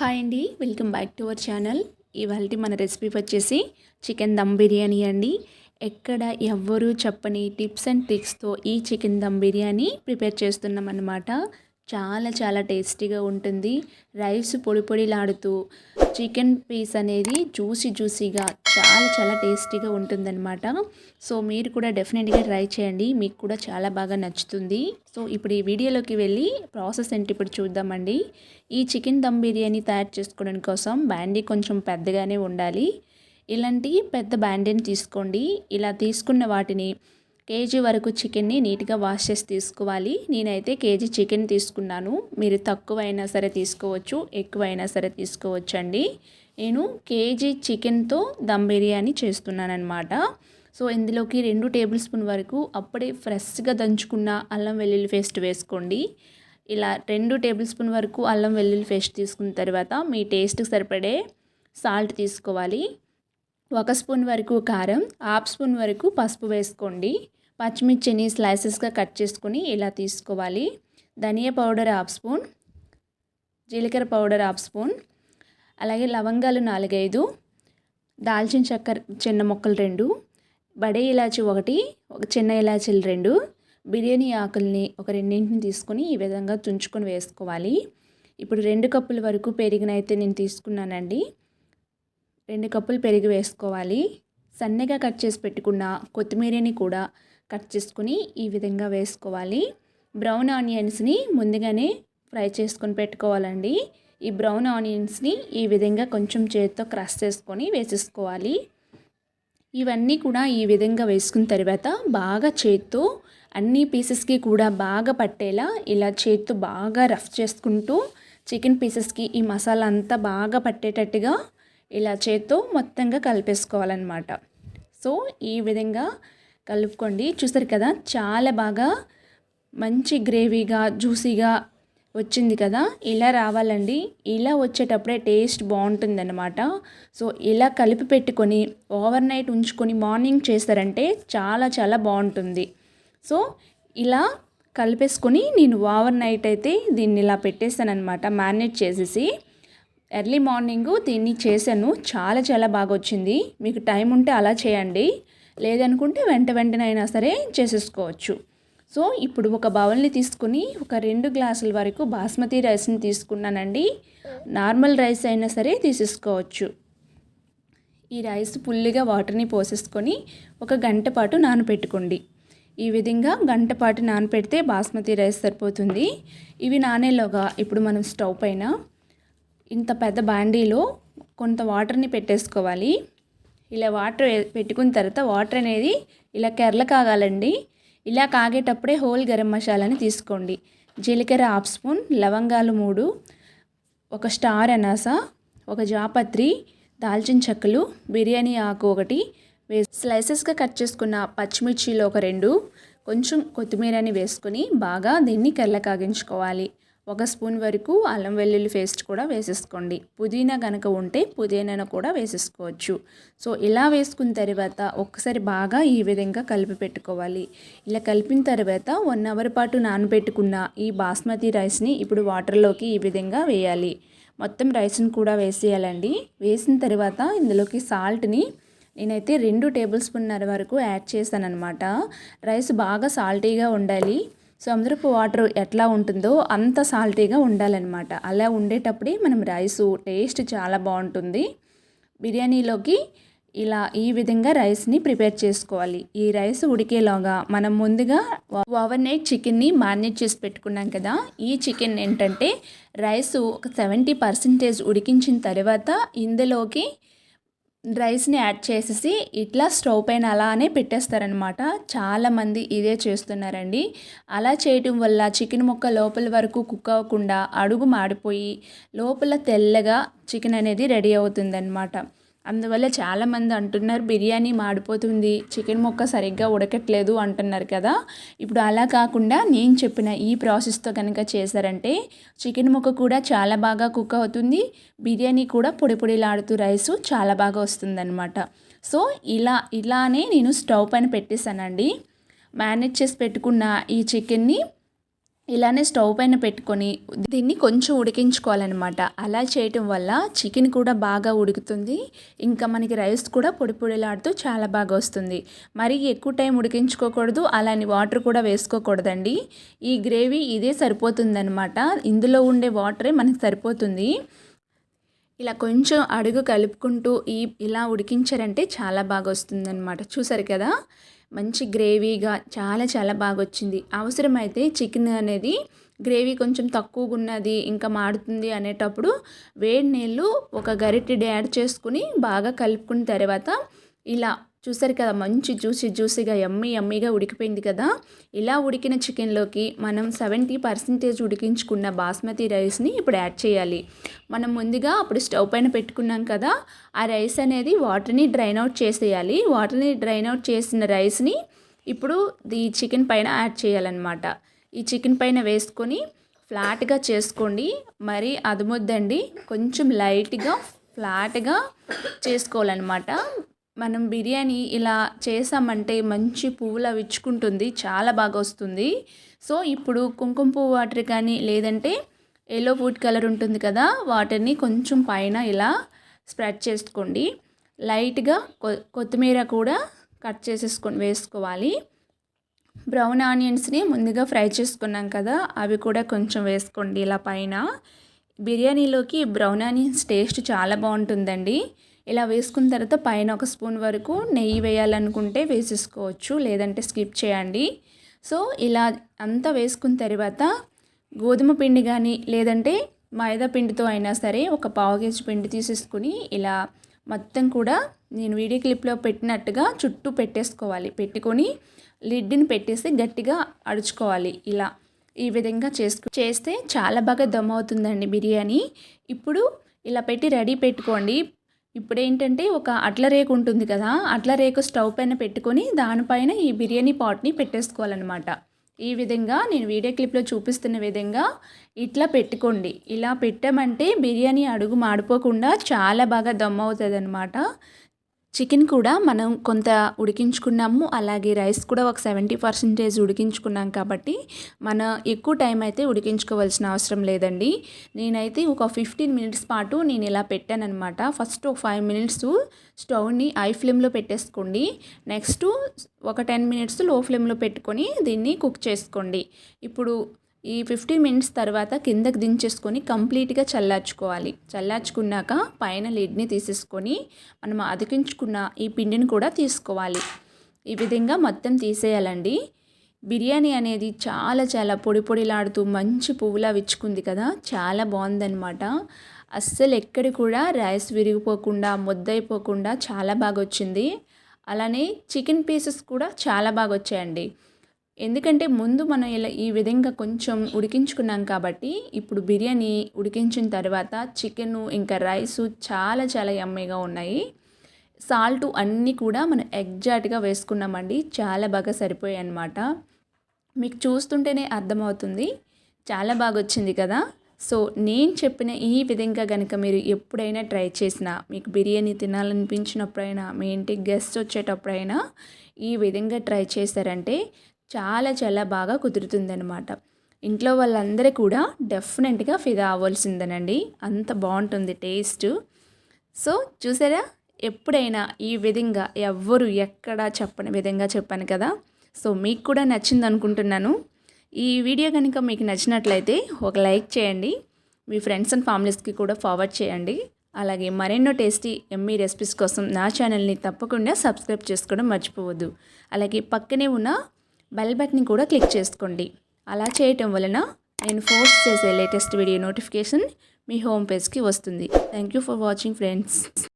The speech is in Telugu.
హాయ్ అండి welcome back to our channel. ఇవాళ మన రెసిపీ వచ్చేసి చికెన్ దమ్ బిర్యానీ అండి. ఎక్కడ ఎవ్వరూ చెప్పని టిప్స్ అండ్ ట్రిక్స్తో ఈ చికెన్ దమ్ బిర్యానీ ప్రిపేర్ చేస్తున్నాం అన్నమాట చాలా చాలా టేస్టీగా ఉంటుంది. రైస్ పొడి పొడిలాడుతూ చికెన్ పీస్ అనేది జ్యూసీ జ్యూసీగా చాలా చాలా టేస్టీగా ఉంటుందన్నమాట. సో మీరు కూడా డెఫినెట్గా ట్రై చేయండి. మీకు కూడా చాలా బాగా నచ్చుతుంది. సో ఇప్పుడు ఈ వీడియోలోకి వెళ్ళి ప్రాసెస్ ఏంటి ఇప్పుడు చూద్దామండి. ఈ చికెన్ దమ్ బిర్యానీ తయారు చేసుకోవడం కోసం బ్యాండీ కొంచెం పెద్దగానే ఉండాలి. ఇలాంటి పెద్ద బ్యాండీని తీసుకోండి. ఇలా తీసుకున్న వాటిని కేజీ వరకు చికెన్ని నీట్గా వాష్ చేసి తీసుకోవాలి. నేనైతే కేజీ చికెన్ తీసుకున్నాను. మీరు తక్కువైనా సరే తీసుకోవచ్చు ఎక్కువైనా సరే తీసుకోవచ్చు అండి నేను కేజీ చికెన్తో దమ్ బిర్యానీ చేస్తున్నానమాట సో ఇందులోకి రెండు టేబుల్ స్పూన్ వరకు అప్పుడే ఫ్రెష్గా దంచుకున్న అల్లం వెల్లుల్లి పేస్ట్ వేసుకోండి. ఇలా రెండు టేబుల్ స్పూన్ వరకు అల్లం వెల్లుల్లి పేస్ట్ తీసుకున్న తర్వాత మీ టేస్ట్కి సరిపడే సాల్ట్ తీసుకోవాలి. ఒక స్పూన్ వరకు కారం హాఫ్ స్పూన్ వరకు పసుపు వేసుకోండి. పచ్చిమిర్చిని స్లైసెస్గా కట్ చేసుకొని ఇలా తీసుకోవాలి. ధనియా పౌడర్ హాఫ్ స్పూన్ జీలకర్ర పౌడర్ హాఫ్ స్పూన్ అలాగే లవంగాలు నాలుగైదు దాల్చిన చక్కెర చిన్న మొక్కలు రెండు బడే ఇలాచి ఒకటి ఒక చిన్న ఇలాచీలు రెండు బిర్యానీ ఆకుల్ని ఒక రెండింటిని తీసుకొని ఈ విధంగా తుంచుకొని వేసుకోవాలి. ఇప్పుడు రెండు కప్పుల వరకు పెరిగినైతే నేను తీసుకున్నానండి. రెండు కప్పులు పెరిగి వేసుకోవాలి. సన్నగా కట్ చేసి పెట్టుకున్న కొత్తిమీరని కూడా కట్ చేసుకుని ఈ విధంగా వేసుకోవాలి. బ్రౌన్ ఆనియన్స్ని ముందుగానే ఫ్రై చేసుకొని పెట్టుకోవాలండి. ఈ బ్రౌన్ ఆనియన్స్ని ఈ విధంగా కొంచెం చేతితో క్రష్ చేసుకొని వేసేసుకోవాలి. ఇవన్నీ కూడా ఈ విధంగా వేసుకున్న తర్వాత బాగా చేత్తో అన్ని పీసెస్కి కూడా బాగా పట్టేలా ఇలా చేత్తో బాగా రఫ్ చేసుకుంటూ చికెన్ పీసెస్కి ఈ మసాలా అంతా బాగా పట్టేటట్టుగా ఇలా చేత్తో మొత్తంగా కలిపేసుకోవాలన్నమాట. సో ఈ విధంగా కలుపుకోండి. చూస్తారు కదా చాలా బాగా మంచి గ్రేవీగా జ్యూసీగా వచ్చింది కదా. ఇలా రావాలండి. ఇలా వచ్చేటప్పుడే టేస్ట్ బాగుంటుందన్నమాట. సో ఇలా కలిపి పెట్టుకొని ఓవర్ నైట్ ఉంచుకొని మార్నింగ్ చేస్తారంటే చాలా చాలా బాగుంటుంది. సో ఇలా కలిపేసుకొని నేను ఓవర్ నైట్ అయితే దీన్ని ఇలా పెట్టేశానమాట మ్యారినేట్ చేసేసి ఎర్లీ మార్నింగ్ దీన్ని చేశాను. చాలా చాలా బాగా వచ్చింది. మీకు టైం ఉంటే అలా చేయండి. లేదనుకుంటే వెంట వెంటనైనా సరే చేసేసుకోవచ్చు. సో ఇప్పుడు ఒక బౌల్ని తీసుకుని ఒక రెండు గ్లాసుల వరకు బాస్మతి రైస్ని తీసుకున్నానండి. నార్మల్ రైస్ అయినా సరే తీసేసుకోవచ్చు. ఈ రైస్ ఫుల్గా వాటర్ని పోసేసుకొని ఒక గంట పాటు నానపెట్టుకోండి. ఈ విధంగా గంట పాటు నానపెడితే బాస్మతి రైస్ సరిపోతుంది. ఇవి నానేలోగా ఇప్పుడు మనం స్టవ్ పైన ఇంత పెద్ద బాండీలో కొంత వాటర్ని పెట్టేసుకోవాలి. ఇలా వాటర్ పెట్టుకున్న తర్వాత వాటర్ అనేది ఇలా కెరల కాగాలండి. ఇలా కాగేటప్పుడే హోల్ గరం మసాలాని తీసుకోండి. జీలకర్ర హాఫ్ స్పూన్ లవంగాలు మూడు ఒక స్టార్ అనాస ఒక జాపత్రి దాల్చిన చెక్కలు బిర్యానీ ఆకు ఒకటి స్లైసెస్గా కట్ చేసుకున్న పచ్చిమిర్చిలో ఒక రెండు కొంచెం కొత్తిమీరని వేసుకొని బాగా దీన్ని కెర్ర కాగించుకోవాలి. ఒక స్పూన్ వరకు అల్లం వెల్లుల్లి పేస్ట్ కూడా వేసేసుకోండి. పుదీనా కనుక ఉంటే పుదీనాను కూడా వేసేసుకోవచ్చు. సో ఇలా వేసుకున్న తర్వాత ఒక్కసారి బాగా ఈ విధంగా కలిపి పెట్టుకోవాలి. ఇలా కలిపిన తర్వాత వన్ అవర్ పాటు నానబెట్టుకున్న ఈ బాస్మతి రైస్ని ఇప్పుడు వాటర్లోకి ఈ విధంగా వేయాలి. మొత్తం రైస్ని కూడా వేసేయాలండి. వేసిన తర్వాత ఇందులోకి సాల్ట్ని నేనైతే రెండు టేబుల్ స్పూన్నర వరకు యాడ్ చేశాను అనమాట రైస్ బాగా సాల్టీగా ఉండాలి. సముద్రపు వాటర్ ఎట్లా ఉంటుందో అంత సాల్టీగా ఉండాలన్నమాట. అలా ఉండేటప్పుడే మనం రైసు టేస్ట్ చాలా బాగుంటుంది. బిర్యానీలోకి ఇలా ఈ విధంగా రైస్ని ప్రిపేర్ చేసుకోవాలి. ఈ రైస్ ఉడికేలాగా మనం ముందుగా ఓవర్ నైట్ చికెన్ని మ్యారినేట్ చేసి పెట్టుకున్నాం కదా ఈ చికెన్ ఏంటంటే రైస్ ఒక సెవెంటీ పర్సెంటేజ్ ఉడికించిన తర్వాత ఇందులోకి రైస్ని యాడ్ చేసేసి ఇట్లా స్టవ్ పైన అలానే పెట్టేస్తారనమాట చాలామంది ఇదే చేస్తున్నారండి. అలా చేయటం వల్ల చికెన్ ముక్క లోపల వరకు కుక్ అవ్వకుండా అడుగు మాడిపోయి లోపల తెల్లగా చికెన్ అనేది రెడీ అవుతుందన్నమాట. అందువల్ల చాలామంది అంటున్నారు బిర్యానీ మాడిపోతుంది చికెన్ ముక్క సరిగ్గా ఉడకట్లేదు అంటున్నారు కదా. ఇప్పుడు అలా కాకుండా నేను చెప్పిన ఈ ప్రాసెస్తో కనుక చేశారంటే చికెన్ ముక్క కూడా చాలా బాగా కుక్ అవుతుంది బిర్యానీ కూడా పొడి పొడిలాడుతూ రైసు చాలా బాగా వస్తుందన్నమాట. సో ఇలా ఇలానే నేను స్టవ్ పైన పెట్టేశానండి. మ్యారినేట్ చేసి పెట్టుకున్న ఈ చికెన్ని ఇలానే స్టవ్ పైన పెట్టుకొని దీన్ని కొంచెం ఉడికించుకోవాలన్నమాట. అలా చేయటం వల్ల చికెన్ కూడా బాగా ఉడుకుతుంది. ఇంకా మనకి రైస్ కూడా పొడి పొడిలాడుతూ చాలా బాగా వస్తుంది. మరి ఎక్కువ టైం ఉడికించుకోకూడదు. అలాని వాటర్ కూడా వేసుకోకూడదండి. ఈ గ్రేవీ ఇదే సరిపోతుందన్నమాట. ఇందులో ఉండే వాటరే మనకి సరిపోతుంది. ఇలా కొంచెం అడుగు కలుపుకుంటూ ఈ ఇలా ఉడికించారంటే చాలా బాగా వస్తుందన్నమాట. చూసారు కదా? మంచి గ్రేవీగా చాలా చాలా బాగా వచ్చింది అవసరమైతే చికెన్ అనేది గ్రేవీ కొంచెం తక్కువగా ఉన్నది ఇంకా మాడుతుంది అనేటప్పుడు వేడి నీళ్ళు ఒక గరిటె యాడ్ చేసుకుని బాగా కలుపుకున్న తర్వాత ఇలా చూసారు కదా మంచి జ్యూసీ జ్యూసీగా ఎమ్మి ఎమ్మిగా ఉడికిపోయింది కదా. ఇలా ఉడికిన చికెన్లోకి మనం సెవెంటీ పర్సెంటేజ్ ఉడికించుకున్న బాస్మతి రైస్ని ఇప్పుడు యాడ్ చేయాలి. మనం ముందుగా అప్పుడు స్టవ్ పైన పెట్టుకున్నాం కదా ఆ రైస్ అనేది వాటర్ని డ్రైన్ అవుట్ చేసేయాలి. వాటర్ని డ్రైన్ అవుట్ చేసిన రైస్ని ఇప్పుడు ఈ చికెన్ పైన యాడ్ చేయాలన్నమాట. ఈ చికెన్ పైన వేసుకొని ఫ్లాట్గా చేసుకోండి. మరి అదుముద్దండి. కొంచెం లైట్గా ఫ్లాట్గా చేసుకోవాలన్నమాట. మనం బిర్యానీ ఇలా చేసామంటే మంచి పువ్వులా విచ్చుకుంటుంది చాలా బాగా వస్తుంది. సో ఇప్పుడు కుంకుమ పువ్వు వాటర్ కానీ లేదంటే ఎల్లో ఫుడ్ కలర్ ఉంటుంది కదా వాటర్ని కొంచెం పైన ఇలా స్ప్రెడ్ చేసుకోండి. లైట్గా కొత్తిమీర కూడా కట్ చేసేసుకొని వేసుకోవాలి. బ్రౌన్ ఆనియన్స్ని ముందుగా ఫ్రై చేసుకున్నాం కదా అవి కూడా కొంచెం వేసుకోండి ఇలా పైన. బిర్యానీలోకి బ్రౌన్ ఆనియన్స్ టేస్ట్ చాలా బాగుంటుందండి. ఇలా వేసుకున్న తర్వాత పైన ఒక స్పూన్ వరకు నెయ్యి వేయాలనుకుంటే వేసేసుకోవచ్చు లేదంటే స్కిప్ చేయండి. సో ఇలా అంతా వేసుకున్న తర్వాత గోధుమ పిండి కానీ లేదంటే మైదా పిండితో అయినా సరే ఒక పావు కేజీ పిండి తీసేసుకుని ఇలా మొత్తం కూడా నేను వీడియో క్లిప్లో పెట్టినట్టుగా చుట్టూ పెట్టేసుకోవాలి. పెట్టుకొని లిడ్ని పెట్టేసి గట్టిగా అడుచుకోవాలి. ఇలా ఈ విధంగా చేసుకు చేస్తే చాలా బాగా దమ్ అవుతుందండి బిర్యానీ. ఇప్పుడు ఇలా పెట్టి రెడీ పెట్టుకోండి. ఇప్పుడు ఏంటంటే ఒక అట్ల రేకు ఉంటుంది కదా అట్ల రేకు స్టవ్ పైన పెట్టుకొని దానిపైన ఈ బిర్యానీ పాట్ని పెట్టేసుకోవాలన్నమాట. ఈ విధంగా నేను వీడియో క్లిప్లో చూపిస్తున్న విధంగా ఇట్లా పెట్టుకోండి. ఇలా పెట్టామంటే బిర్యానీ అడుగు మాడిపోకుండా చాలా బాగా దమ్ అవుతుంది అనమాట చికెన్ కూడా మనం కొంత ఉడికించుకున్నాము. అలాగే రైస్ కూడా ఒక సెవెంటీ పర్సెంటేజ్ ఉడికించుకున్నాం కాబట్టి మన ఎక్కువ టైం అయితే ఉడికించుకోవాల్సిన అవసరం లేదండి. నేనైతే ఒక ఫిఫ్టీన్ మినిట్స్ పాటు నేను ఇలా పెట్టానమాట ఫస్ట్ ఒక ఫైవ్ మినిట్స్ స్టవ్ని ఐ ఫ్లేమ్లో పెట్టేసుకోండి. నెక్స్ట్ ఒక టెన్ మినిట్స్లో ఫ్లేమ్లో పెట్టుకొని దీన్ని కుక్ చేసుకోండి. ఇప్పుడు ఈ ఫిఫ్టీ మినిట్స్ తర్వాత కిందకి దించేసుకొని కంప్లీట్గా చల్లార్చుకోవాలి. చల్లార్చుకున్నాక పైన లిడ్ని తీసేసుకొని మనం అతికించుకున్న ఈ పిండిని కూడా తీసుకోవాలి. ఈ విధంగా మొత్తం తీసేయాలండి. బిర్యానీ అనేది చాలా చాలా పొడి పొడిలాడుతూ మంచి పువ్వులా విచ్చుకుంది కదా. చాలా బాగుందనమాట అస్సలు ఎక్కడి కూడా రైస్ విరిగిపోకుండా ముద్దయిపోకుండా చాలా బాగా వచ్చింది అలానే చికెన్ పీసెస్ కూడా చాలా బాగా వచ్చాయండి ఎందుకంటే ముందు మనం ఇలా ఈ విధంగా కొంచెం ఉడికించుకున్నాం కాబట్టి ఇప్పుడు బిర్యానీ ఉడికించిన తర్వాత చికెను ఇంకా రైస్ చాలా చాలా యమ్మీగా ఉన్నాయి. సాల్ట్ అన్నీ కూడా మనం ఎగ్జాక్ట్గా వేసుకున్నామండి. చాలా బాగా సరిపోయాయి అన్నమాట మీకు చూస్తుంటేనే అర్థమవుతుంది. చాలా బాగా వచ్చింది కదా. సో నేను చెప్పిన ఈ విధంగా కనుక మీరు ఎప్పుడైనా ట్రై చేసినా మీకు బిర్యానీ తినాలనిపించినప్పుడైనా మీ ఇంటికి గెస్ట్ వచ్చేటప్పుడైనా ఈ విధంగా ట్రై చేశారంటే చాలా చాలా బాగా కుదురుతుందనమాట ఇంట్లో వాళ్ళందరూ కూడా డెఫినెట్గా ఫిదా అవ్వాల్సిందేనండి. అంత బాగుంటుంది టేస్ట్. సో చూసారా? ఎప్పుడైనా ఈ విధంగా ఎవ్వరు ఎక్కడ చెప్పని విధంగా చెప్పాను కదా? సో మీకు కూడా నచ్చింది అనుకుంటున్నాను. ఈ వీడియో కనుక మీకు నచ్చినట్లయితే ఒక లైక్ చేయండి. మీ ఫ్రెండ్స్ అండ్ ఫ్యామిలీస్కి కూడా ఫార్వర్డ్ చేయండి. అలాగే మరెన్నో టేస్టీ ఎమ్మీ రెసిపీస్ కోసం నా ఛానల్ని తప్పకుండా సబ్స్క్రైబ్ చేసుకోవడం మర్చిపోవద్దు. అలాగే పక్కనే ఉన్న బెల్ బటన్ కూడా క్లిక్ చేసుకోండి. అలా చేయటం వలన నేను పోస్ట్ చేసే లేటెస్ట్ వీడియో నోటిఫికేషన్ మీ హోమ్ పేజ్కి వస్తుంది. Thank you for watching friends.